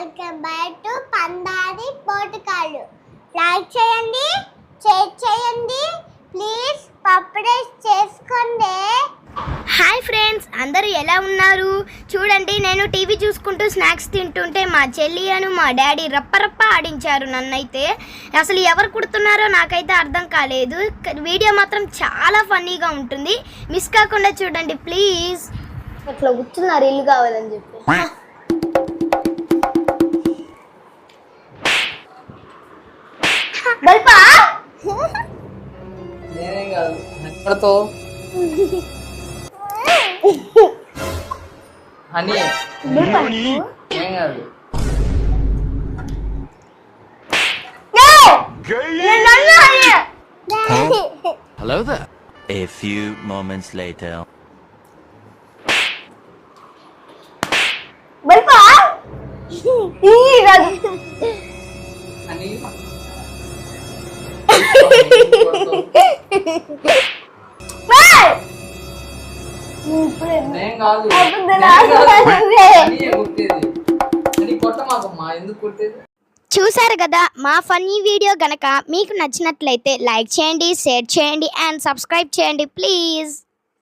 Welcome back to పందారి పోటుకాళ్ళు. Like చేయండి షేర్ చేయండి ప్లీజ్ పప్పుడేస్ చేసుకోండి. హాయ్ ఫ్రెండ్స్ అందరూ ఎలా ఉన్నారు? చూడండి నేను టీవీ చూసుకుంటూ స్నాక్స్ తింటుంటే మా చెల్లి అను మా డాడీ రప్పరప్ప ఆడించారు నన్నైతే. అసలు ఎవరు కుడుతున్నారో నాకైతే అర్థం కాలేదు. వీడియో మాత్రం చాలా ఫన్నీగా ఉంటుంది. మిస్ కాకుండా చూడండి ప్లీజ్. అట్లా కూర్చున్నారు ఇల్లు కావాలని చెప్పి. ನೋಡ್ತು ಹನಿ. Hello there. A few moments later. Bye bye. నేను కాదు. కొట్టేది? కొట్టమాకమ్మా. ఎందుకు కొట్టేది? చూసారు కదా మా ఫన్నీ వీడియో గనక మీకు నచ్చినట్లయితే లైక్ చేయండి షేర్ చేయండి అండ్ సబ్స్క్రైబ్ చేయండి ప్లీజ్.